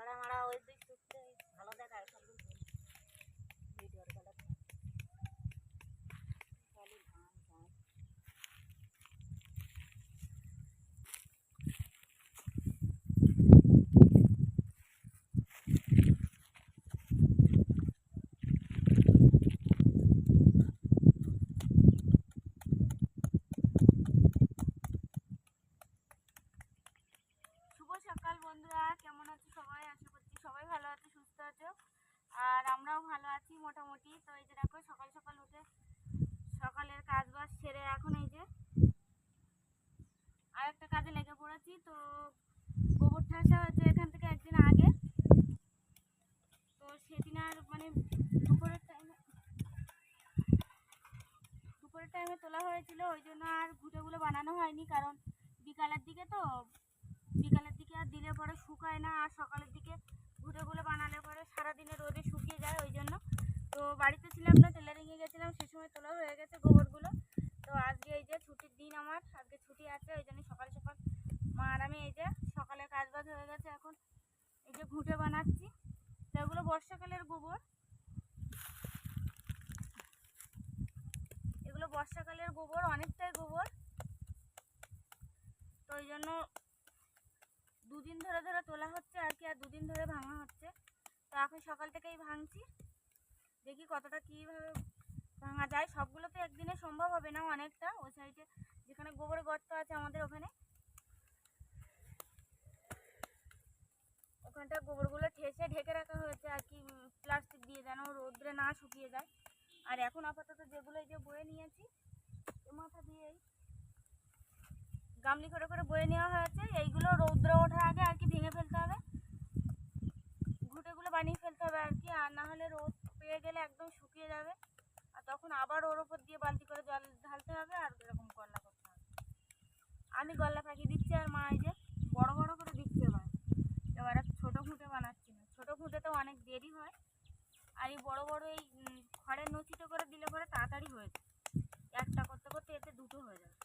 ছড়া মারা ওই দিক ভালো দেখায় সব ভিডিওর কাটা খালি ধান ধান শুভ সকাল বন্ধুরা কেমন আছো সবাই আশা করছি সবাই ভালো আছে সুস্থ আছো আর আমরাও ভালো আছি মোটামুটি তো এই যে দেখো সকাল সকাল উঠে সকালের কাজ বাজ সেরে এখন এই যে আর একটা কাজে লেগে পড়েছি তো গোবর ঠাসা হচ্ছে এখান থেকে একদিন আগে তো সেদিন আর মানে দুপুরের টাইমে দুপুরের টাইমে তোলা হয়েছিল, ওই জন্য আর ঘুটেগুলো বানানো হয়নি, কারণ বিকালের দিকে তো, বিকালের দিকে আর দিলে পরে শুকায় না, আর সকালের দিকে ঘুটেগুলো বানালে পরে সারাদিনে রোদে শুকিয়ে যায়, ওই জন্য। তো বাড়িতে ছিলাম না, টেলারিংয়ে গেছিলাম, সে সময় তোলা হয়ে গেছে গোবরগুলো। তো আজকে এই যে ছুটির দিন আমার আজকে ছুটি আছে ওই জন্য সকাল সকাল মা আর আমি এই যে সকালে কাজ বাজ হয়ে গেছে এখন এই যে ঘুঁটে বানাচ্ছি তো এগুলো বর্ষাকালের গোবর এগুলো বর্ষাকালের গোবর অনেকটাই গোবর তো ওই জন্য দুদিন ধরে ধরে তোলা হচ্ছে আর কি আর দুদিন ধরে ভাঙা হচ্ছে তো এখন সকাল থেকেই ভাঙছি। দেখি কতটা কীভাবে ভাঙা যায়। সবগুলো তো একদিনে সম্ভব হবে না অনেকটা। ওই সাইডে যেখানে গোবর গর্ত আছে আমাদের ওখানে। ওখানটা গোবরগুলো ঠেসে ঢেকে রাখা হয়েছে আর কি প্লাস্টিক দিয়ে যেন রোদ্রে না শুকিয়ে যায়। আর এখন আপাতত যেগুলো এই যে বয়ে নিয়েছি মাথা দিয়েই। গামলি করে করে বয়ে নেওয়া হয়েছে। এইগুলো রৌদ্র ওঠার আগে আর কি ভেঙে ফেলতে হবে ঘুঁটেগুলো বানিয়ে ফেলতে হবে আর কি আর না হলে রোদ পেয়ে গেলে একদম শুকিয়ে যাবে। আর তখন আবার ওর ওপর দিয়ে বালতি করে জল ঢালতে হবে আর এরকম গল্লা করতে হবে। আমি গল্লা পাকিয়ে দিচ্ছি আর মা এই যে বড় বড় করে দিচ্ছে এবার এবার ছোটো ঘুঁটে বানাচ্ছি না। ছোটো ঘুঁটেতে অনেক দেরি হয়। আর এই বড় বড় এই খড়ের নথিতে করে দিলে পরে তাড়াতাড়ি হয়ে যায় একটা করতে করতে এতে দুটো হয়ে যাবে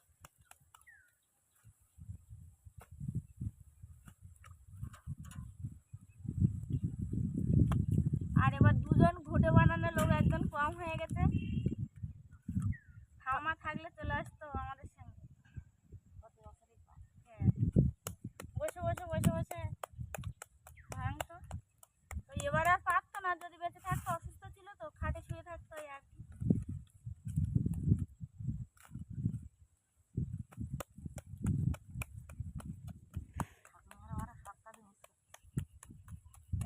আর এবার দুজন ঘুটে বানানোর লোক কম হয়ে গেছে। ঠাম্মা থাকলে চলে আসতো আমাদের সঙ্গে। হ্যাঁ। বসে বসে বসে বসে। ভাঙতো। তো এবার আর পারতো না, যদি বেঁচে থাকতো, অসুস্থ ছিল তো, খাটে শুয়ে থাকতো আর কি।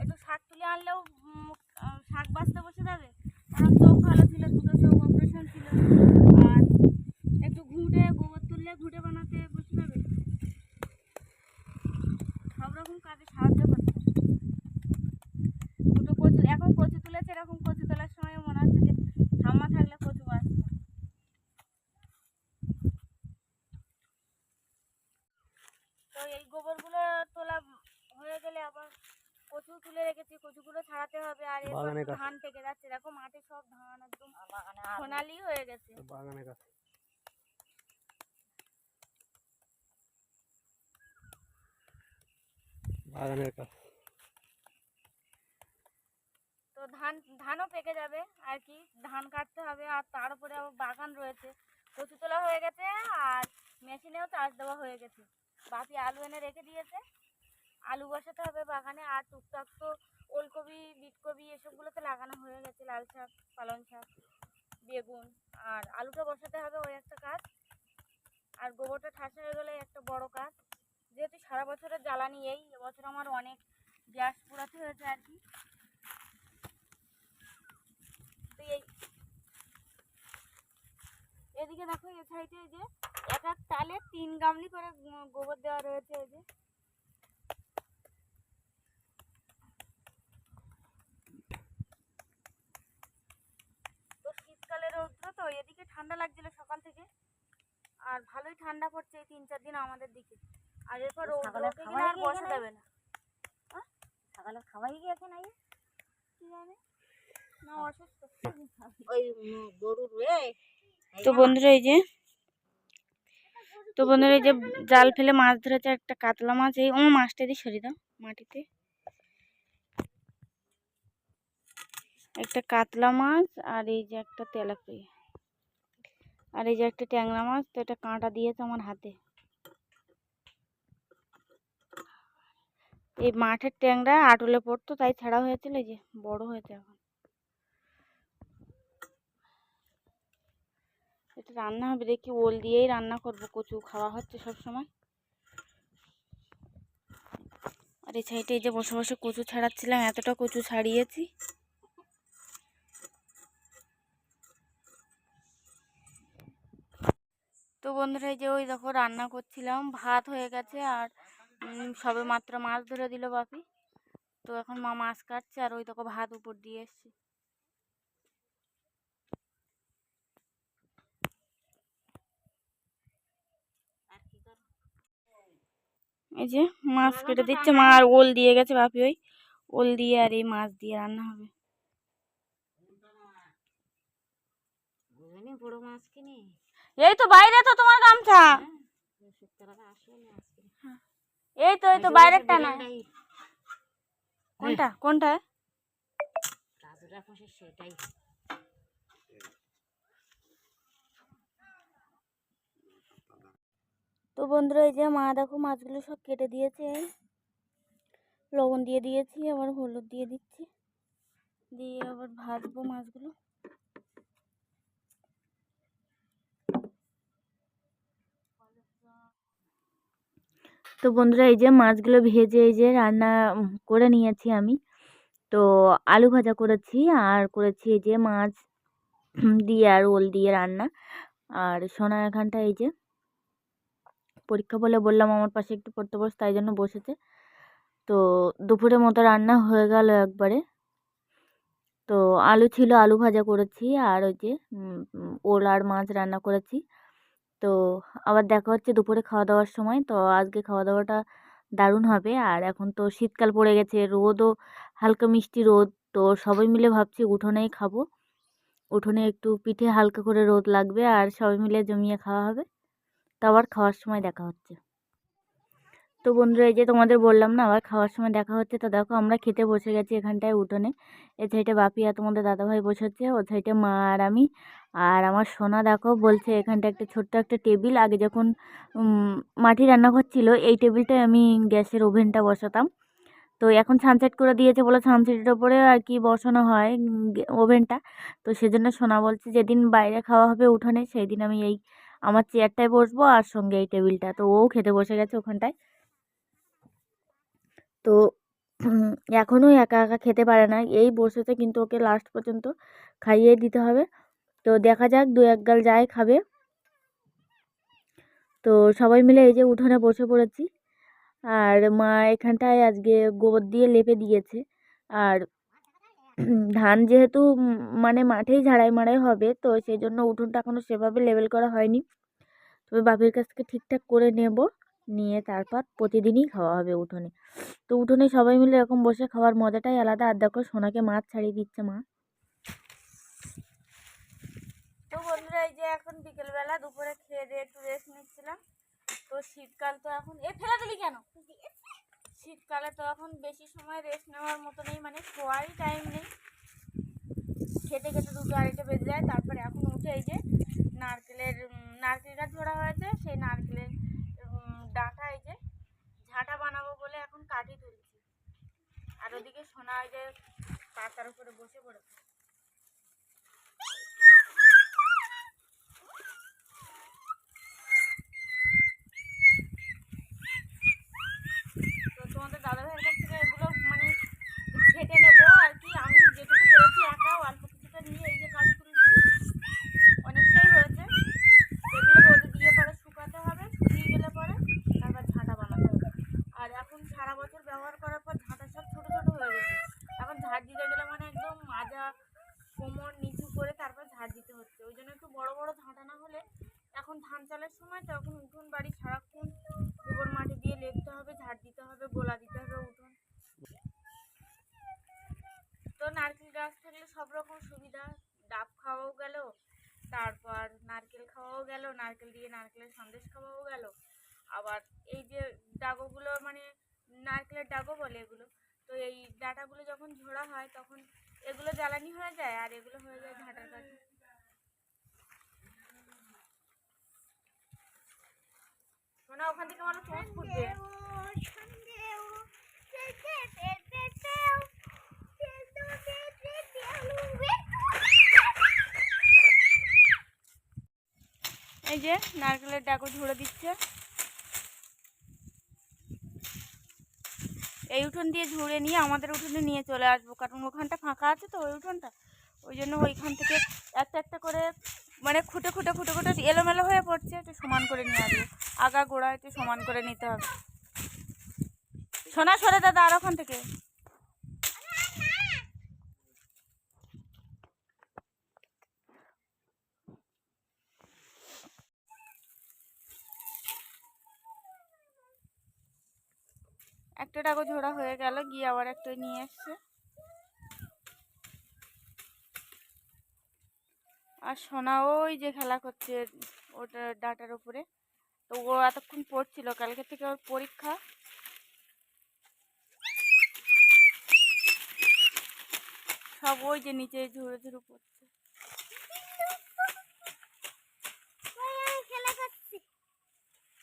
একটু শাক তুলে আনলেও শাক বাঁচতে বসে যাবে কারণ চোখ ভালো ছিল দুটো চোখ অপারেশন ছিল আর একটু ঘুঁটে গোবর তুললে ঘুঁটে বানাতে বসে যাবে সব রকম কাজে সাহায্য করছে দুটো কচু এখন কচু তুলেছে এরকম কচু তোলার সময় মনে হচ্ছে যে ঠাম্মা থাকলে কচু বাঁচত তো এই গোবরগুলো তোলা হয়ে গেলে আবার কচু তুলে রেখেছি কচুগুলো ছাড়াতে হবে আর এরপর বাগানে তো কাজ। ধান থেকে যাচ্ছে দেখো মাঠে সব ধান একদম আর বাগানে আর সোনালি হয়ে গেছে। বাগানে কাছে। বাগানের কাজ তো ধান ধানও পেকে যাবে আর কি ধান কাটতে হবে আর তার উপরে আবার বাগান রয়েছে। কচু তোলা হয়ে গেছে আর মেশিনেও চাষ দেওয়া হয়ে গেছে। বাপি আলু এনে রেখে দিয়েছে। আলু বসাতে হবে বাগানে আর টুকটাক তো ওলকপি বিটকপি এসবগুলোতে লাগানো হয়ে গেছে লাল শাক পালং শাক। বেগুন। আর আলুটা বসাতে হবে ওই একটা কাজ। আর গোবরটা ঠাসা হয়ে গেলে একটা বড় কাজ। যেহেতু সারা বছরের জ্বালানি এই, এবছর আমার অনেক গ্যাস পোড়াতে হয়েছে আর কি। তো এই এদিকে দেখো, এই সাইডে যে এক এক তালে তিন গামলি করে গোবর দেওয়া রয়েছে, এই যে তো শীতকালের রৌদ্র তো এদিকে ঠান্ডা লাগছিল সকাল থেকে। আর ভালোই ঠান্ডা পড়ছে এই তিন চার দিন আমাদের দিকে। আর এরপর আর বসা যাবে না। সকালে খাওয়াই গিয়েছে না কি জানে? না অসুস্থ। ওই গরুর তো বন্ধুরা এই যে তো বন্ধুরা এই যে জাল ফেলে মাছ ধরেছে একটা কাতলা মাছ এই ও মাছটা দিয়ে সরিয়ে দাও মাটিতে। একটা কাতলা মাছ আর এই যে একটা তেলাপিয়া। আর এই যে একটা ট্যাংরা মাছ, তো এটা কাঁটা দিয়েছে আমার হাতে। এই মাঠের ট্যাংরা আটলে পড়তো, তাই ছাড়া হয়েছিল যে বড় হয়েছে এখন। এটা রান্না হবে, দেখি ওল দিয়েই রান্না করব, কচু খাওয়া হচ্ছে সব সময়। আর এই সাইডে এই যে বসে বসে কচু ছাড়াচ্ছিলাম, এতটা কচু ছাড়িয়েছি। বন্ধুরা যে ওই দেখো রান্না করছিলাম ভাত হয়ে গেছে আর সবে মাত্র মাছ ধরে দিল বাপি। তো এখন মা মাছ কাটছে আর ওই দেখো ভাত উপর দিয়ে এসছি। আর কি এই যে মাছ কেটে দিচ্ছে মা আর ওল দিয়ে গেছে বাপি ওই। ওল দিয়ে আর এই মাছ দিয়ে রান্না হবে। বড় মাছ কিনি? এই তো বাইরে তো তোমার গামছা। এই তো এই তো বাইরেরটা না। কোনটা? কোনটা? তো বন্ধুরা, এই যে মা দেখো মাছগুলো সব কেটে দিয়েছে। লবণ দিয়ে দিয়েছি, আবার হলুদ দিয়ে দিচ্ছি। দিয়ে আবার ভাজবো মাছগুলো। তো বন্ধুরা এই যে মাছগুলো ভেজে এই যে রান্না করে নিয়েছি আমি। তো আলু ভাজা করেছি আর করেছি এই যে মাছ দিয়ে আর ওল দিয়ে রান্না। আর সোনা এখানটা এই যে পরীক্ষা বলে বললাম আমার পাশে একটু পড়তে বস, তাই জন্য বসেছে। তো দুপুরের মতো রান্না হয়ে গেল একবারে। তো আলু ছিল, আলু ভাজা করেছি আর ওই যে ওল আর মাছ রান্না করেছি। তো আবার দেখা হচ্ছে দুপুরে খাওয়া দাওয়ার সময়। তো আজকে খাওয়া দাওয়াটা দারুণ হবে। আর এখন তো শীতকাল পড়ে গেছে, রোদও, হালকা মিষ্টি রোদ। তো সবাই মিলে ভাবছি উঠোনেই খাব। উঠোনে একটু পিঠে হালকা করে রোদ লাগবে আর সবাই মিলে জমিয়ে খাওয়া হবে। তো আবার খাওয়ার সময় দেখা হচ্ছে। তো বন্ধুরা, এই যে তোমাদের বললাম না, আবার খাওয়ার সময় দেখা হচ্ছে, তো দেখো আমরা খেতে বসে গেছি এখানটায় উঠোনে। এ সাইডে বাপি আর তোমাদের দাদাভাই বসেছে, ও সাইডে মা আর আমি। আর আমার সোনা দেখো বলছে, এখানটা একটা ছোট্ট একটা টেবিল। আগে যখন মাটি রান্না করছিল এই টেবিলটায় আমি গ্যাসের ওভেনটা বসাতাম। তো এখন সানসেট করে দিয়েছে বলে সানসেটের ওপরে আর কি বসানো হয় ওভেনটা। তো সেজন্য সোনা বলছে, যেদিন বাইরে খাওয়া হবে উঠোনে সেই দিন আমি এই আমার চেয়ারটায় বসবো আর সঙ্গে এই টেবিলটা। তো ও খেতে বসে গেছে ওখানটায়। তো এখনও একা একা খেতে পারে না। এই বসেছে কিন্তু ওকে লাস্ট পর্যন্ত খাইয়ে দিতে হবে। তো দেখা যাক, দু এক গাল যায় খাবে। তো সবাই মিলে এই যে উঠোনে বসে পড়েছি। আর মা এখানটায় আজকে গোবর দিয়ে লেপে দিয়েছে। আর ধান যেহেতু মানে মাঠেই ঝাড়াই মাড়াই হবে, তো সেই জন্য উঠোনটা এখনও সেভাবে লেবেল করা হয়নি। তবে বাপের কাছ থেকে ঠিকঠাক করে নেব। নিয়ে তারপর প্রতিদিনই খাওয়া হবে উঠোনে। তো উঠোনে সবাই মিলে এরকম বসে খাওয়ার মজাটাই আলাদা। আর দেখো সোনাকে মাছ ছাড়িয়ে দিচ্ছে মা। তো বন্ধুরা, এই যে এখন বিকেলবেলা দুপুরে খেয়ে দিয়ে একটু রেস্ট নিচ্ছিলাম। তো শীতকাল তো এখন এ, ফেলে দিলি কেন? শীতকালে তো এখন বেশি সময় রেস্ট নেওয়ার মতো নেই মানে শোয়ারই টাইম নেই। খেতে খেতে দুটো আড়াইটে বেজে যায়। তারপরে এখন উঠে এই যে নারকেলের নারকেল গাছ ঝোড়া হয়েছে। সেই নারকেলের উম, ডাঁটা এই যে ঝাঁটা বানাবো বলে এখন কাঠি তুলছি। আর ওদিকে সোনা হয় যে পাতার উপরে বসে পড়েছে তো তোমাদের দাদা ভাইয়ের কাছ থেকে এগুলো মানে ছেটে নেব আর কি আমি যেটুকু পেরেছি একা অল্প কিছুটা নিয়ে এই যে কাঠি তুলছি অনেকটাই হয়েছে এগুলো রোদে দিয়ে পরে শুকাতে হবে শুকিয়ে গেলে পরে তারপর ঝাঁটা বানাতে হবে আর এখন সারা বছর ব্যবহার করার পর ঝাঁটা সব ছোটো ছোটো হয়ে গেছে। এখন ঝাড় দিতে গেলে মানে একদম মাজা, কোমর নিচু করে তারপর ঝাড় দিতে হচ্ছে। ওই জন্য একটু বড় বড় ঝাঁটা না হলে এখন ধান চালের সময় তখন উঠোন, বাড়ি সারাক্ষণ গোবর মাটি দিয়ে লেপতে হবে, ঝাড় দিতে হবে, গোলা দিতে হবে উঠোন। তো নারকেল গাছ থাকলে সব রকম সুবিধা। ডাব খাওয়াও গেল, তারপর নারকেল খাওয়াও গেল, নারকেল দিয়ে নারকেলের সন্দেশ খাওয়াও গেল। আবার এই যে ডাগোগুলো মানে নারকেলের ডাগো বলে এগুলো। তো এই ডাটাগুলো যখন ঝোড়া হয় তখন এগুলো জ্বালানি হয়ে যায় আর এগুলো হয়ে যায় ঝাঁটার কাঠি। শোনা ওখান থেকে মানুষ চোখ ফুটবে। এই যে নারকেলের ডাকো ঝুড়ে দিচ্ছে। এই উঠোন দিয়ে ঝুড়ে নিয়ে আমাদের উঠোনে নিয়ে চলে আসব, কারণ ওখানটা ফাঁকা আছে তো ওই উঠোনটা। ওই জন্য ওইখান থেকে একটা একটা করে মানে খুঁটে খুঁটে খুঁটে খুঁটে এলোমেলো হয়ে পড়ছে, একটু সমান করে নিয়ে আসব। আগা গোড়া একটু সমান করে নিতে হবে। সোনা, সরে দাদা, আর ওখান থেকে। একটা টাকা ঝোড়া হয়ে গেল, গিয়ে আবার একটা নিয়ে এসছে। আর সোনা ওই যে খেলা করছে ওটা ডাটার উপরে। তো ও এতক্ষণ পড়ছিল, কালকে থেকে ওর পরীক্ষা। সব ওই যে নিচে ঝুড়ে ঝুড়ে পড়ছে।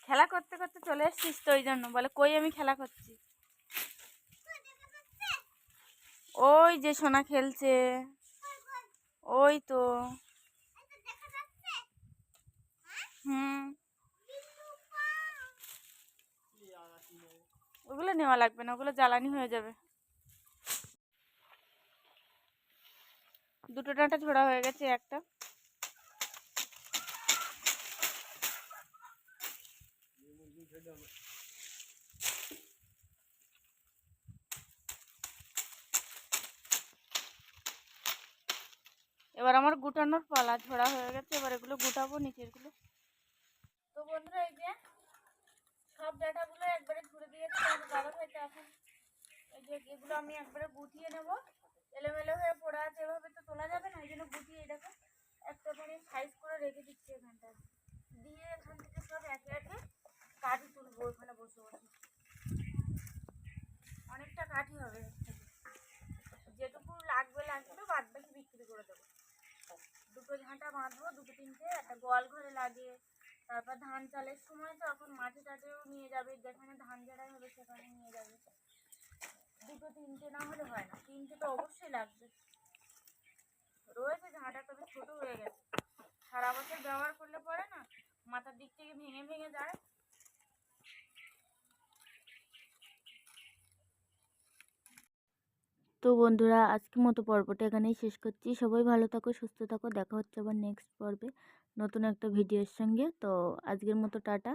খেলা করতে করতে চলে এসছিস তো ওই জন্য, বলে কই আমি খেলা করছি? ওই যে সোনা খেলছে। ওই তো। হুম। ওগুলো নেওয়া লাগবে না, ওগুলো জ্বালানি হয়ে যাবে। দুটো ডাঁটা ছোড়া হয়ে গেছে, একটা। এবার আমার গুটানোর পালা ঝোড়া হয়ে গেছে, এবার এগুলো গুটাবো নিচেরগুলো। তো বন্ধুরা এই যে সব ডাটাগুলো একবারে ঘুরে দিয়েছি ভাইটা এখন এই যে এগুলো আমি একবারে গুটিয়ে নেব। এলোমেলো হয়ে পড়ে আছে, এভাবে তো তোলা যাবে না ওই জন্য গুটিয়ে দেখো, একটা সাইজ করে রেখে দিচ্ছি এখানটা দিয়ে এখান থেকে সব একে একে কাঠি তুলবো, ওখানে বসে বসে। অনেকটা কাঠি হবে। যেটুকু লাগবে লাগবে বাদ বাকি বিক্রি করে দেবো। দুটো ঝাঁটা বাঁধবো, দুটো তিনটে, একটা গোয়াল ঘরে তারপর ধান চালের সময় মাঠে টাটেও নিয়ে যাবে, যেখানে ধান ঝাড়াই হবে সেখানে নিয়ে যাবে। দুটো তিনটে না হলে হয় না, তিনটে তো অবশ্যই লাগবে। রয়েছে ঝাঁটা, তবে ছোট হয়ে গেছে। সারা বছর ব্যবহার করলে পরে না, মাথার দিক থেকে ভেঙে ভেঙে যায়। তো বন্ধুরা, আজকের মতো পর্বটা এখানেই শেষ করছি। সবাই ভালো থাকো, সুস্থ থাকো। দেখা হচ্ছে আবার নেক্সট পর্বে নতুন একটা ভিডিওর সঙ্গে। তো আজকের মতো টাটা।